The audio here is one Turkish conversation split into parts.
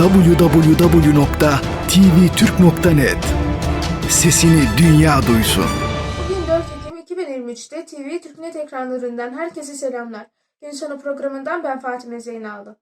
www.tvtürk.net Sesini dünya duysun. Bugün 4 Ekim 2023'te TV Türknet ekranlarından herkese selamlar. Gün sonu programından ben Fatime Zeynallı.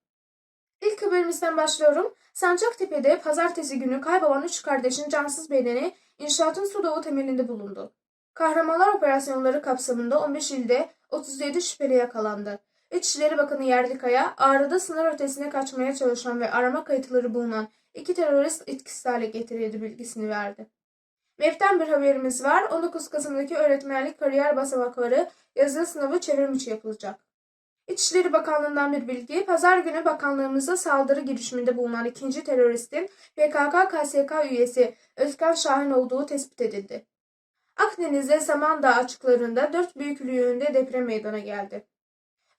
İlk haberimizden başlıyorum. Sancaktepe'de pazartesi günü kaybolan üç kardeşin cansız bedeni inşaatın su dolu temelinde bulundu. Kahramanlar operasyonları kapsamında 15 ilde 37 şüpheli yakalandı. İçişleri Bakanı Yerdikaya, Ağrı'da sınır ötesine kaçmaya çalışan ve arama kayıtları bulunan iki terörist etkisiz hale getirildi bilgisini verdi. MEF'ten bir haberimiz var. 19 Kasım'daki öğretmenlik kariyer basamakları yazılı sınavı çevrim içi yapılacak. İçişleri Bakanlığı'ndan bir bilgi, pazar günü bakanlığımıza saldırı girişiminde bulunan ikinci teröristin PKK-KSK üyesi Özkan Şahin olduğu tespit edildi. Akdeniz'de Samandağ açıklarında dört büyüklüğünde deprem meydana geldi.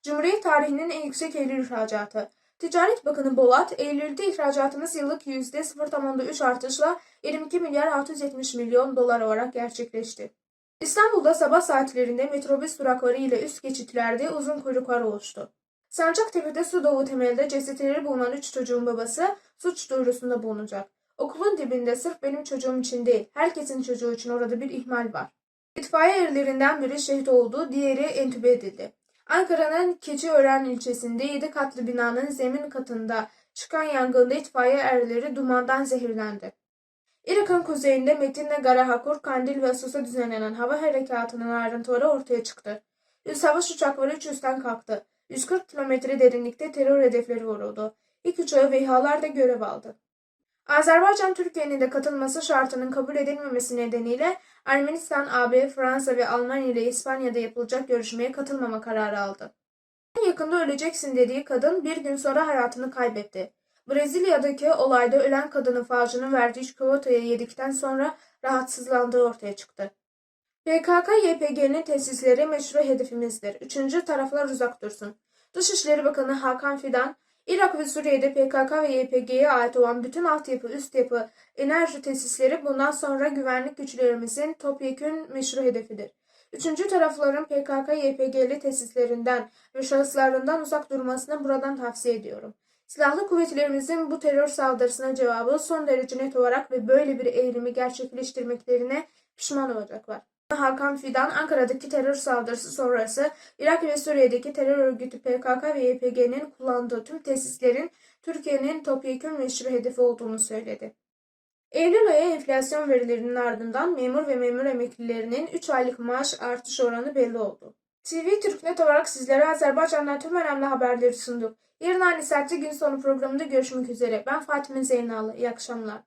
Cumhuriyet tarihinin en yüksek Eylül ihracatı. Ticaret Bakanı Bolat, Eylül'de ihracatımız yıllık %0,3 artışla 22 milyar 670 milyon dolar olarak gerçekleşti. İstanbul'da sabah saatlerinde metrobüs durakları ile üst geçitlerde uzun kuyruklar oluştu. Sancaktepe'de su dolu temelde cesetleri bulunan 3 çocuğun babası suç duyurusunda bulunacak. Okulun dibinde sırf benim çocuğum için değil, herkesin çocuğu için orada bir ihmal var. İtfaiye erlerinden biri şehit oldu, diğeri entübe edildi. Ankara'nın Keçiören ilçesinde 7 katlı binanın zemin katında çıkan yangında itfaiye erleri dumandan zehirlendi. Irak'ın kuzeyinde Metin'le Garahakur, Kandil ve Asos'a düzenlenen hava harekatının ayrıntıları ortaya çıktı. Savaş uçakları üç üstten kalktı. 140 kilometre derinlikte terör hedefleri vuruldu. İlk uçağı ve da görev aldı. Azerbaycan Türkiye'nin de katılması şartının kabul edilmemesi nedeniyle Ermenistan, AB, Fransa ve Almanya ile İspanya'da yapılacak görüşmeye katılmama kararı aldı. En yakında öleceksin dediği kadın bir gün sonra hayatını kaybetti. Brezilya'daki olayda ölen kadının faacının verdiği çikolatayı yedikten sonra rahatsızlandığı ortaya çıktı. PKK-YPG'nin tesisleri meşru hedefimizdir. Üçüncü taraflar uzak dursun. Dışişleri Bakanı Hakan Fidan, Irak ve Suriye'de PKK ve YPG'ye ait olan bütün altyapı, üst yapı, enerji tesisleri bundan sonra güvenlik güçlerimizin topyekün meşru hedefidir. Üçüncü tarafların PKK-YPG'li tesislerinden ve şahıslarından uzak durmasını buradan tavsiye ediyorum. Silahlı kuvvetlerimizin bu terör saldırısına cevabı son derece net olarak ve böyle bir eğilimi gerçekleştirmeklerine pişman olacaklar. Hakan Fidan, Ankara'daki terör saldırısı sonrası Irak ve Suriye'deki terör örgütü PKK ve YPG'nin kullandığı tüm tesislerin Türkiye'nin topyekun meşru hedefi olduğunu söyledi. Eylül ayı enflasyon verilerinin ardından memur ve memur emeklilerinin 3 aylık maaş artış oranı belli oldu. TV Türknet olarak sizlere Azerbaycan'dan tüm önemli haberleri sunduk. Yarın aynı saatte gün sonu programında görüşmek üzere. Ben Fatime Zeynalı. İyi akşamlar.